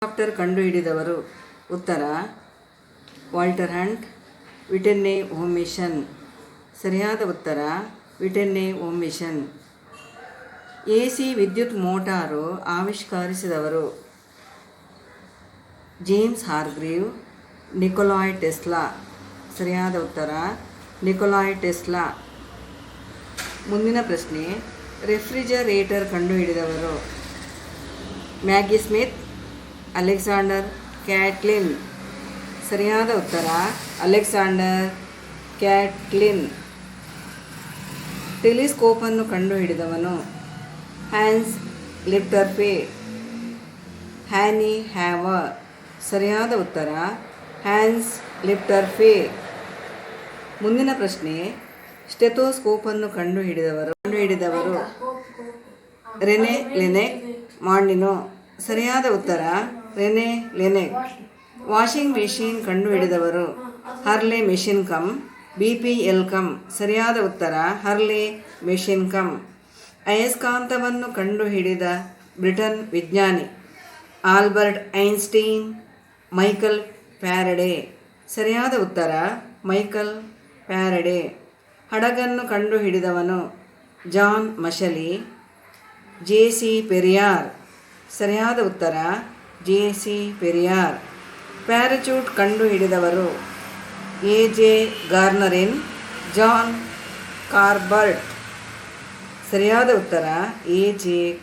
Helicopter ಕಂಡುಹಿಡಿದವರು. ಉತ್ತರ, Walter Hunt, ವಿಟೆನ್ನೆ ಓಮಿಷನ್ ಸರಿಯಾದ ಉತ್ತರ, ವಿಟೆನ್ನೆ ಓಮಿಷನ್ ಎ ಸಿ ವಿದ್ಯುತ್ motor ಆವಿಷ್ಕರಿಸಿದವರು. James Hargreave, Nikolai Tesla. ಸರಿಯಾದ ಉತ್ತರ, ನಿಕೊಲಾಯ್ ಟೆಸ್ಲಾ. ಮುಂದಿನ ಪ್ರಶ್ನೆ, refrigerator ಕಂಡುಹಿಡಿದವರು. Maggie Smith Alexander Catlin. ಸರಿಯಾದ ಉತ್ತರ, ಅಲೆಕ್ಸಾಂಡರ್ ಕ್ಯಾಟ್ಲಿನ್. ಟೆಲಿಸ್ಕೋಪನ್ನು ಕಂಡುಹಿಡಿದವನು ಹ್ಯಾನ್ಸ್ ಲಿಪ್ಟರ್ಪೇ ಹ್ಯಾನಿ ಹ್ಯಾವರ್. ಸರಿಯಾದ ಉತ್ತರ, ಹ್ಯಾನ್ಸ್ ಲಿಪ್ಟರ್ಫೇ. ಮುಂದಿನ ಪ್ರಶ್ನೆ, ಸ್ಟೆಥೋಸ್ಕೋಪನ್ನು ಕಂಡುಹಿಡಿದವರು ಕಂಡುಹಿಡಿದವರು ರೆನೆ ಲೆನೆ ಮಾಂಡಿನೋ. ಸರಿಯಾದ ಉತ್ತರ ರೆನೆ, ಲೆನೆ. ವಾಷಿಂಗ್ ಮೆಷಿನ್ ಕಂಡುಹಿಡಿದವರು ಹರ್ಲೆ ಮೆಷಿನ್ ಕಮ್ ಬಿ ಪಿ ಎಲ್ ಕಮ್ ಸರಿಯಾದ ಉತ್ತರ, ಹರ್ಲೆ ಮೆಷಿನ್ ಕಮ್ ಅಯಸ್ಕಾಂತವನ್ನು ಕಂಡುಹಿಡಿದ ಬ್ರಿಟನ್ ವಿಜ್ಞಾನಿ ಆಲ್ಬರ್ಟ್ ಐನ್ಸ್ಟೀನ್, ಮೈಕಲ್ ಪ್ಯಾರಡೆ ಸರಿಯಾದ ಉತ್ತರ, ಮೈಕಲ್ ಪ್ಯಾರಡೆ ಹಡಗನ್ನು ಕಂಡುಹಿಡಿದವನು ಜಾನ್ ಮಶಲಿ, ಜೆ ಸಿ ಪೆರಿಯಾರ್. ಸರಿಯಾದ ಉತ್ತರ ಜೆ ಸಿ ಪೆರಿಯಾರ್. ಪ್ಯಾರಚೂಟ್ ಕಂಡುಹಿಡಿದವರು ಎ ಜೆ ಗಾರ್ನರಿನ್ ಜಾನ್ ಕಾರ್ಬರ್ಟ್. ಸರಿಯಾದ ಉತ್ತರ ಎ ಜೆ